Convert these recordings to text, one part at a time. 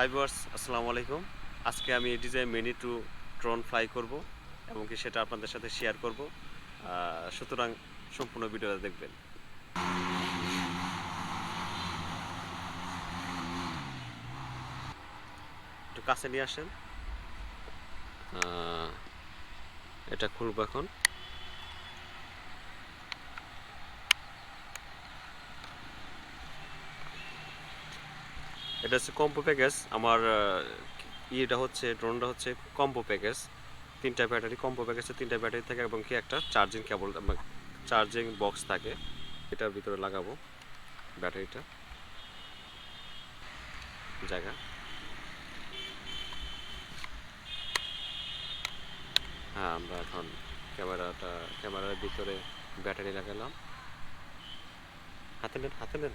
Hi viewers আসসালামু আলাইকুম। আজকে আমি DJI mini two drone fly করব এবং কি সেটা আপনাদের সাথে শেয়ার করব। সুতরাং সম্পূর্ণ ভিডিওটা দেখবেন। একটু কাছে নিয়ে আসেন। এটা খুলবো এখন। এটা হচ্ছে কম্পো প্যাকেজ। আমার ইয়েটা হচ্ছে, ড্রোনটা হচ্ছে কম্পো প্যাকেজ। তিনটা ব্যাটারি, কম্পো প্যাকেজে তিনটা ব্যাটারি থাকে এবং কি একটা চার্জিং কেবল চার্জিং বক্স থাকে। এটার ভিতরে লাগাবো ব্যাটারিটা। জায়গা। হ্যাঁ আমরা এখন ক্যামেরাটা, ক্যামেরার ভিতরে ব্যাটারি লাগালাম। হাতে নেন হাতে নেন।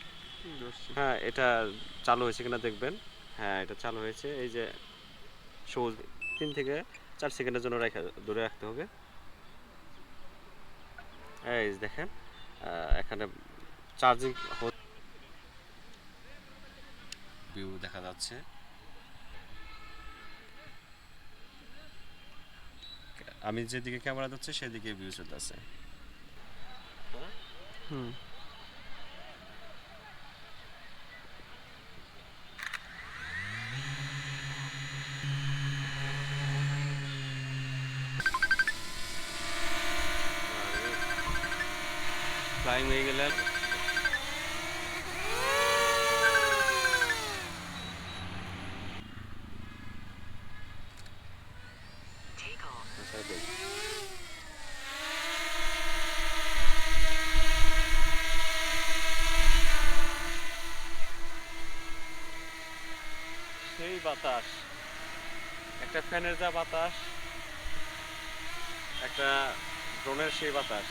হ্যাঁ এটা চালু হয়েছে কিনা দেখবেন। হ্যাঁ এটা চালু হয়েছে। এই যে সবুজ তিন থেকে চার সেকেন্ডের জন্য রেখে ধরে রাখতে হবে। এই যে দেখেন এখানে চার্জিং ভিউ দেখা যাচ্ছে। আমি যেদিকে ক্যামেরা যাচ্ছে সেদিকে ভিউ চলতেছে। হুম। ফ্লাইং হয়ে গেলে সেই বাতাস। একটা ফ্যানের যা বাতাস একটা ড্রোনের সেই বাতাস।